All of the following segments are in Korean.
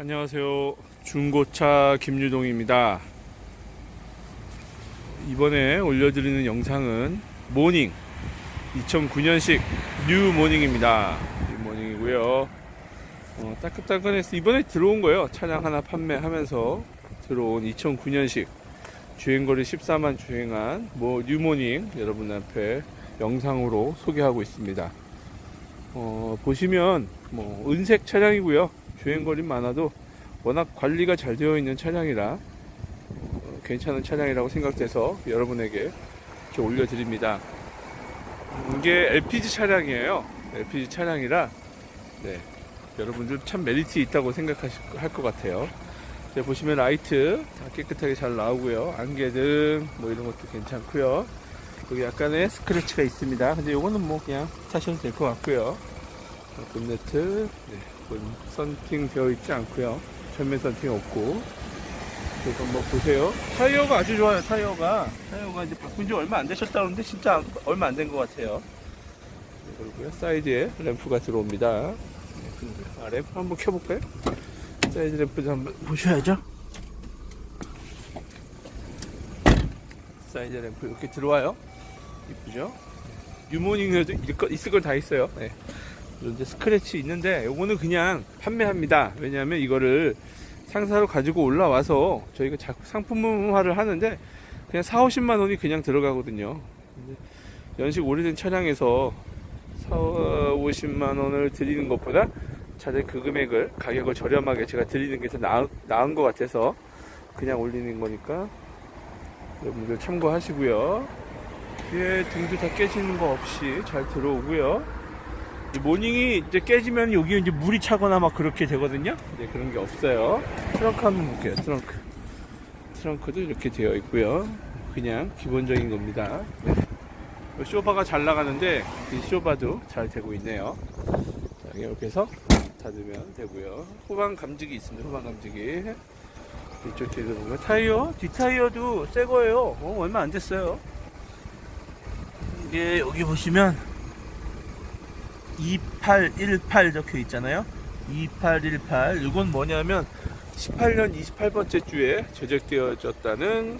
안녕하세요. 중고차 김유동입니다. 이번에 올려드리는 영상은 모닝 2009년식 뉴 모닝입니다. 뉴 모닝이고요. 어, 따끈따끈해서 이번에 들어온 거예요. 차량 하나 판매하면서 들어온 2009년식 주행거리 14만 주행한 뭐 뉴모닝 여러분 앞에 영상으로 소개하고 있습니다. 어, 보시면 뭐 은색 차량이고요. 주행거리 많아도 워낙 관리가 잘 되어 있는 차량이라 어, 괜찮은 차량이라고 생각돼서 여러분에게 이렇게 올려드립니다. 이게 LPG 차량이에요. LPG 차량이라 네, 여러분들 참 메리트 있다고 생각하실 것 같아요. 자, 보시면 라이트 다 깨끗하게 잘 나오고요. 안개등 뭐 이런 것도 괜찮고요. 여기 약간의 스크래치가 있습니다. 근데 요거는 뭐 그냥 타셔도 될 것 같고요. 자, 본네트 네, 본 썬팅 되어 있지 않고요. 전면 썬팅 없고. 그래서 뭐 보세요. 타이어가 아주 좋아요. 타이어가 타이어가 이제 바꾼 지 얼마 안 되셨다는데 진짜 안- 얼마 안 된 것 같아요. 네, 그리고요 사이드에 램프가 들어옵니다. 아, 램프 한번 켜볼까요? 사이드 램프도 한번 보셔야죠. 사이드 램프 이렇게 들어와요. 이쁘죠? 유모닝에도 있을 걸 다 있어요. 네. 이제 스크래치 있는데 요거는 그냥 판매합니다. 왜냐하면 이거를 상사로 가지고 올라와서 저희가 상품화를 하는데 그냥 4, 50만 원이 그냥 들어가거든요. 연식 오래된 차량에서 4, 50만 원을 드리는 것보다 차라리 그 금액을 가격을 저렴하게 제가 드리는 게 더 나은, 나은 것 같아서 그냥 올리는 거니까 여러분들 참고하시고요. 뒤에 등도 다 깨지는 거 없이 잘 들어오고요. 이 모닝이 이제 깨지면 여기 이제 물이 차거나 막 그렇게 되거든요. 근데 그런 게 없어요. 트렁크 한번 볼게요. 트렁크. 트렁크도 이렇게 되어 있고요. 그냥 기본적인 겁니다. 네. 쇼바가 잘 나가는데 이 쇼바도 잘 되고 있네요. 자, 이렇게 해서 닫으면 되고요. 후방 감지기 있습니다. 후방 감지기. 이쪽 뒤에 보면 타이어 뒷 타이어도 새 거예요. 어, 얼마 안 됐어요. 이게 여기 보시면 2818 적혀 있잖아요. 2818 이건 뭐냐면 18년 28번째 주에 제작되어졌다는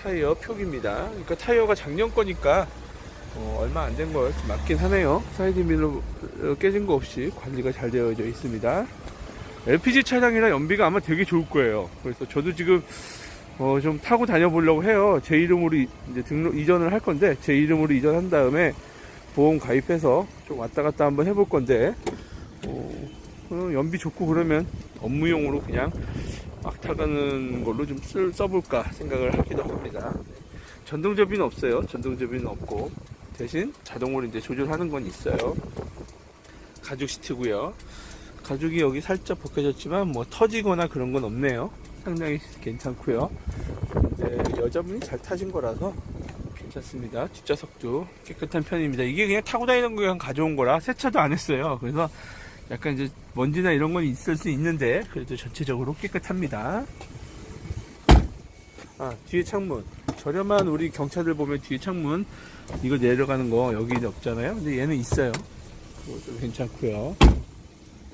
타이어 표기입니다. 그러니까 타이어가 작년 거니까 어, 얼마 안 된 걸 맞긴 하네요. 사이드 밀러 깨진 거 없이 관리가 잘 되어져 있습니다. LPG 차량이라 연비가 아마 되게 좋을 거예요. 그래서 저도 지금 어, 좀 타고 다녀보려고 해요. 제 이름으로 이- 이제 등록 이전을 할 건데 제 이름으로 이전한 다음에 보험 가입해서 좀 왔다 갔다 한번 해볼 건데 어, 어, 연비 좋고 그러면 업무용으로 그냥 막 타가는 걸로 좀 쓸, 써볼까 생각을 하기도 합니다. 전동접이는 없어요. 전동접이는 없고 대신 자동으로 이제 조절하는 건 있어요. 가죽 시트고요. 가죽이 여기 살짝 벗겨졌지만 뭐 터지거나 그런 건 없네요. 상당히 괜찮고요. 여자분이 잘 타신 거라서 괜찮습니다. 뒷좌석도 깨끗한 편입니다. 이게 그냥 타고 다니는 거 그냥 가져온 거라 세차도 안 했어요. 그래서 약간 이제 먼지나 이런 건 있을 수 있는데 그래도 전체적으로 깨끗합니다. 아 뒤에 창문 저렴한 우리 경차들 보면 뒤에 창문 이거 내려가는 거 여기 없잖아요. 근데 얘는 있어요. 그것도 괜찮고요.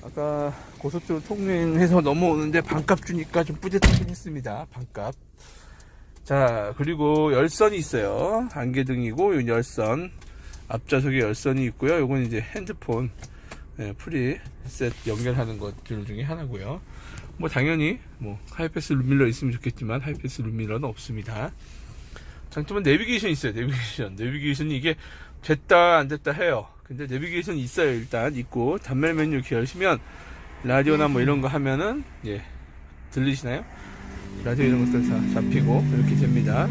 아까 고속도로 통행해서 넘어오는데 반값 주니까 좀 뿌듯하긴 했습니다. 반값. 자, 그리고 열선이 있어요. 안개등이고, 요 열선. 앞좌석에 열선이 있고요. 요건 이제 핸드폰, 예, 프리셋 연결하는 것들 중에 하나고요. 뭐, 당연히, 뭐, 하이패스 룸밀러 있으면 좋겠지만, 하이패스 룸밀러는 없습니다. 장점은 내비게이션 있어요, 내비게이션. 내비게이션이 이게 됐다, 안 됐다 해요. 근데 내비게이션 있어요, 일단. 있고, 단말 메뉴 이렇게 열시면, 라디오나 뭐 이런 거 하면은, 예, 들리시나요? 라디오 이런 것들 다 잡히고 이렇게 됩니다.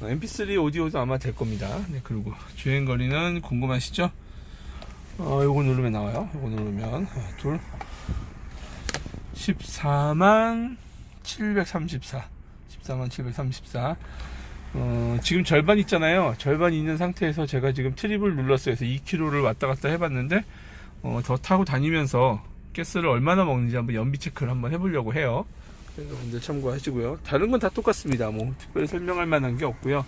어, MP3 오디오도 아마 될 겁니다. 네, 그리고 주행 거리는 궁금하시죠? 어, 요거 누르면 나와요. 요거 누르면 하나, 둘 14만 734 14만 734 어, 지금 절반 있잖아요. 절반 있는 상태에서 제가 지금 트립을 눌렀어요. 그래서 2km를 왔다 갔다 해봤는데 어, 더 타고 다니면서 가스를 얼마나 먹는지 한번 연비 체크를 한번 해보려고 해요. 여러분들 참고하시고요. 다른 건 다 똑같습니다. 뭐 특별히 설명할 만한 게 없고요.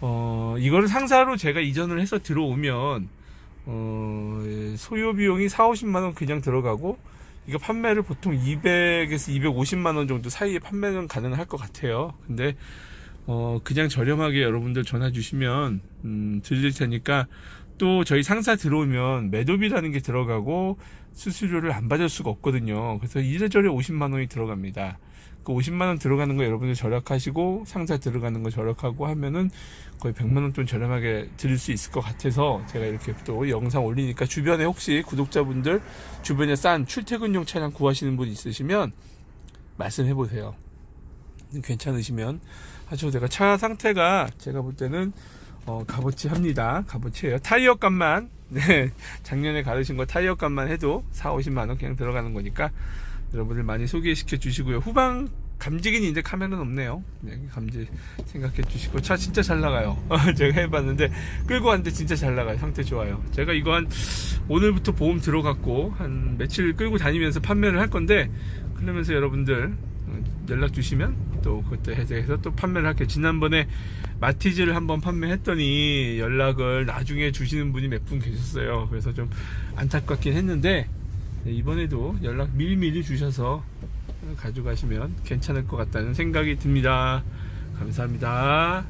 어, 이거를 상사로 제가 이전을 해서 들어오면 어, 소요 비용이 4, 50만 원 그냥 들어가고 이거 판매를 보통 200에서 250만 원 정도 사이에 판매는 가능할 것 같아요. 근데 어 그냥 저렴하게 여러분들 전화 주시면 음 드릴 테니까 또 저희 상사 들어오면 매도비라는 게 들어가고 수수료를 안 받을 수가 없거든요. 그래서 이래저래 50만 원이 들어갑니다. 그 50만 원 들어가는 거 여러분들 절약하시고 상사 들어가는 거 절약하고 하면은 거의 100만 원돈 저렴하게 드릴 수 있을 것 같아서 제가 이렇게 또 영상 올리니까 주변에 혹시 구독자분들 주변에 싼 출퇴근용 차량 구하시는 분 있으시면 말씀해 보세요. 괜찮으시면 하셔도 제가 차 상태가 제가 볼 때는 어, 값어치 합니다. 값어치예요. 타이어 값만 네, 작년에 가르신 거 타이어 값만 해도 4, 50만 원 그냥 들어가는 거니까 여러분들 많이 소개시켜 주시고요. 후방 감지기는 이제 카메라는 없네요. 네, 감지 생각해 주시고 차 진짜 잘 나가요. 제가 해봤는데 끌고 왔는데 진짜 잘 나가요. 상태 좋아요. 제가 이거 한 오늘부터 보험 들어갔고 한 며칠 끌고 다니면서 판매를 할 건데 그러면서 여러분들 연락 주시면 또 그때 해서 또 판매를 할게요. 지난번에 마티즈를 한번 판매했더니 연락을 나중에 주시는 분이 몇 분 계셨어요. 그래서 좀 안타깝긴 했는데 네, 이번에도 연락 미리미리 주셔서 가져가시면 괜찮을 것 같다는 생각이 듭니다. 감사합니다.